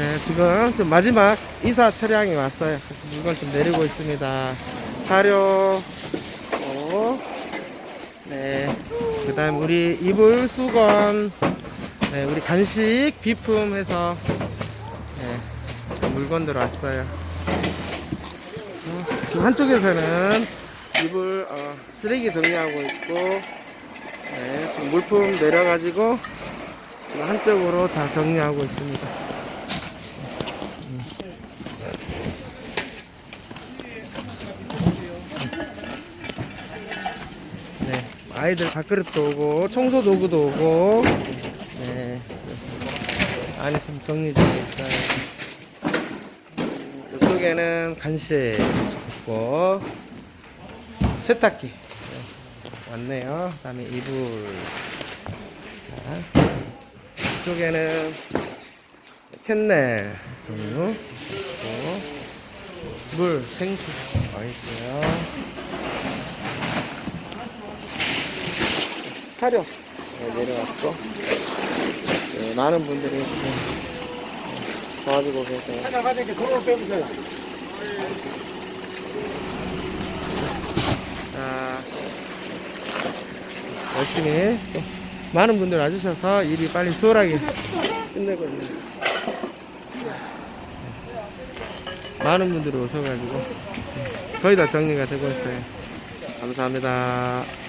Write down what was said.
네, 지금 좀 마지막 이사 차량이 왔어요. 물건 좀 내리고 있습니다. 사료, 어, 네, 그 다음 우리 이불, 수건, 네, 우리 간식, 비품 해서, 네, 물건들 왔어요. 어, 지금 한쪽에서는 이불, 어, 쓰레기 정리하고 있고, 네, 물품 내려가지고, 한쪽으로 다 정리하고 있습니다. 아이들 밥그릇도 오고 청소 도구도 오고 네, 안에 지금 정리 중에 있어요. 이쪽에는 간식 있고 세탁기 네, 왔네요. 그 다음에 이불. 자, 이쪽에는 캔넬 종류 있고 물 생수 와 있고요. 사료 네, 내려왔고 네, 많은 분들이 도와주고 계세요. 하나 가져게 도로 빼보세요. 자, 열심히 또 많은 분들 와주셔서 일이 빨리 수월하게 끝내고 있네요. 많은 분들이 오셔가지고 거의 다 정리가 되고 있어요. 감사합니다.